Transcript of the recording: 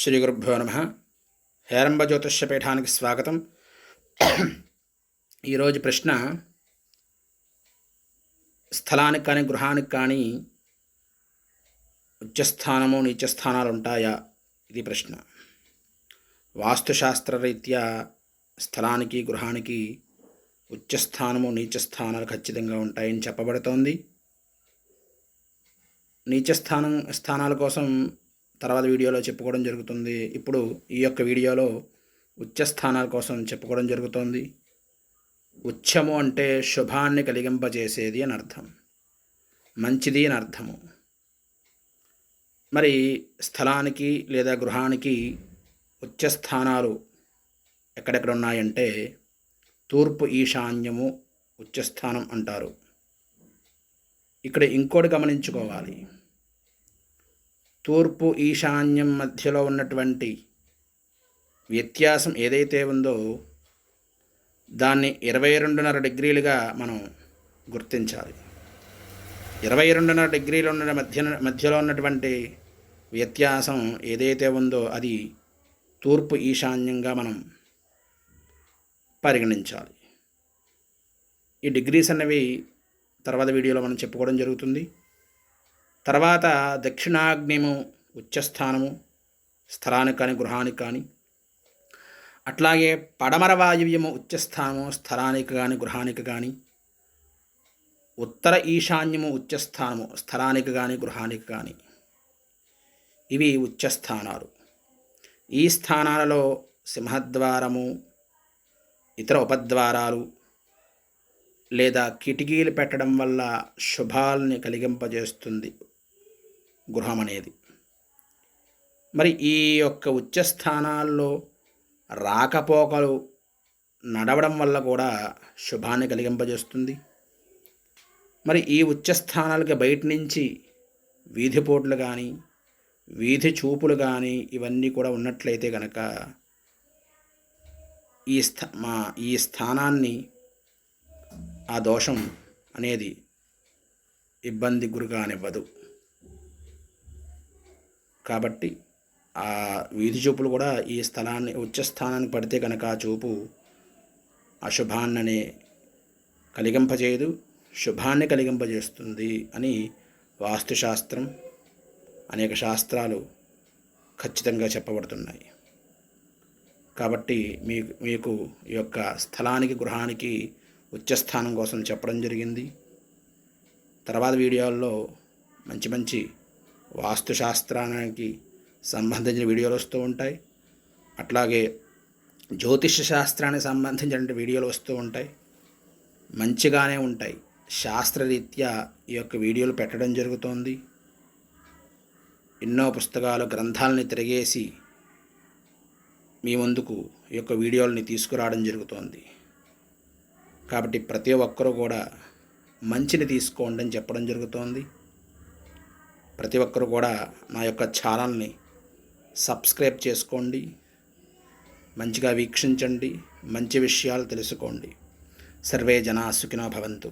శ్రీ గురుభ్యో నమ. హేరంబ జ్యోతిష్య పీఠానికి స్వాగతం ఈరోజు ప్రశ్న స్థలానికి కానీ గృహానికి కానీ ఉచ్చస్థానము నీచస్థానాలు ఉంటాయా? ఇది ప్రశ్న. వాస్తుశాస్త్ర రీత్యా స్థలానికి గృహానికి ఉచ్చస్థానము నీచస్థానాలు ఖచ్చితంగా ఉంటాయని చెప్పబడుతోంది. నీచస్థానం స్థానాల కోసం తర్వాత వీడియోలో చెప్పుకోవడం జరుగుతుంది. ఇప్పుడు ఈ యొక్క వీడియోలో ఉచ్చ స్థానాల కోసం చెప్పుకోవడం జరుగుతుంది. ఉచ్చము అంటే శుభాన్ని కలిగింపజేసేది అని అర్థం. మంచిది అని అర్థము. మరి స్థలానికి లేదా గృహానికి ఉచ్చ స్థానాలు ఎక్కడెక్కడ ఉన్నాయంటే తూర్పు ఈశాన్యము ఉచ్చస్థానం అంటారు. ఇక్కడ ఇంకోటి గమనించుకోవాలి. తూర్పు ఈశాన్యం మధ్యలో ఉన్నటువంటి వ్యత్యాసం ఏదైతే ఉందో దాన్ని ఇరవై రెండున్నర డిగ్రీలుగా మనం గుర్తించాలి. ఇరవై రెండున్నర డిగ్రీలు ఉన్న మధ్య మధ్యలో ఉన్నటువంటి వ్యత్యాసం ఏదైతే ఉందో అది తూర్పు ఈశాన్యంగా మనం పరిగణించాలి. ఈ డిగ్రీస్ అనేవి తర్వాత వీడియోలో మనం చెప్పుకోవడం జరుగుతుంది. తర్వాత దక్షిణాగ్నేయము ఉచ్చస్థానము స్థలానికి కానీ గృహానికి కానీ అట్లాగే పడమర వాయువ్యము ఉచ్చస్థానము స్థలానికి కానీ గృహానికి కానీ ఉత్తర ఈశాన్యము ఉచ్చస్థానము స్థలానికి కానీ గృహానికి కానీ ఇవి ఉచ్చస్థానాలు. ఈ స్థానాలలో సింహద్వారము ఇతర ఉపద్వారాలు లేదా కిటికీలు పెట్టడం వల్ల శుభాల్ని కలిగింపజేస్తుంది. గృహం అనేది మరి ఈ యొక్క ఉచ్చస్థానాల్లో రాకపోకలు నడవడం వల్ల కూడా శుభాన్ని కలిగింపజేస్తుంది. మరి ఈ ఉచ్చస్థానాలకి బయట నుంచి వీధిపోట్లు కానీ వీధి చూపులు కానీ ఇవన్నీ కూడా ఉన్నట్లయితే కనుక ఈ స్థ మా ఈ స్థానాన్ని ఆ దోషం అనేది ఇబ్బంది గురిగానివ్వదు కాబట్టి ఆ వీధి చూపులు కూడా ఈ స్థలాన్ని ఉచ్చస్థానానికి పడితే కనుక ఆ చూపు అశుభాన్ననే కలిగింపజేయదు శుభాన్ని కలిగింపజేస్తుంది అని వాస్తుశాస్త్రం అనేక శాస్త్రాలు ఖచ్చితంగా చెప్పబడుతున్నాయి. కాబట్టి మీకు మీకు ఈ యొక్క స్థలానికి గృహానికి ఉచ్చస్థానం కోసం చెప్పడం జరిగింది. తర్వాత వీడియోల్లో మంచి మంచి వాస్తుశాస్త్రానికి సంబంధించిన వీడియోలు వస్తూ ఉంటాయి. అట్లాగే జ్యోతిష శాస్త్రానికి సంబంధించిన వీడియోలు వస్తూ ఉంటాయి. మంచిగానే ఉంటాయి. శాస్త్రరీత్యా ఈ యొక్క వీడియోలు పెట్టడం జరుగుతోంది. ఎన్నో పుస్తకాలు గ్రంథాలని తిరిగేసి మీ ముందుకు ఈ యొక్క వీడియోలని తీసుకురావడం జరుగుతోంది. కాబట్టి ప్రతి ఒక్కరూ కూడా మంచిని తీసుకోండి అని చెప్పడం జరుగుతోంది. ప్రతి ఒక్కరు కూడా నా యొక్క ఛానల్ని సబ్స్క్రైబ్ చేసుకోండి మంచిగా వీక్షించండి మంచి విషయాలు తెలుసుకోండి. సర్వే జనా సుఖినో భవంతు.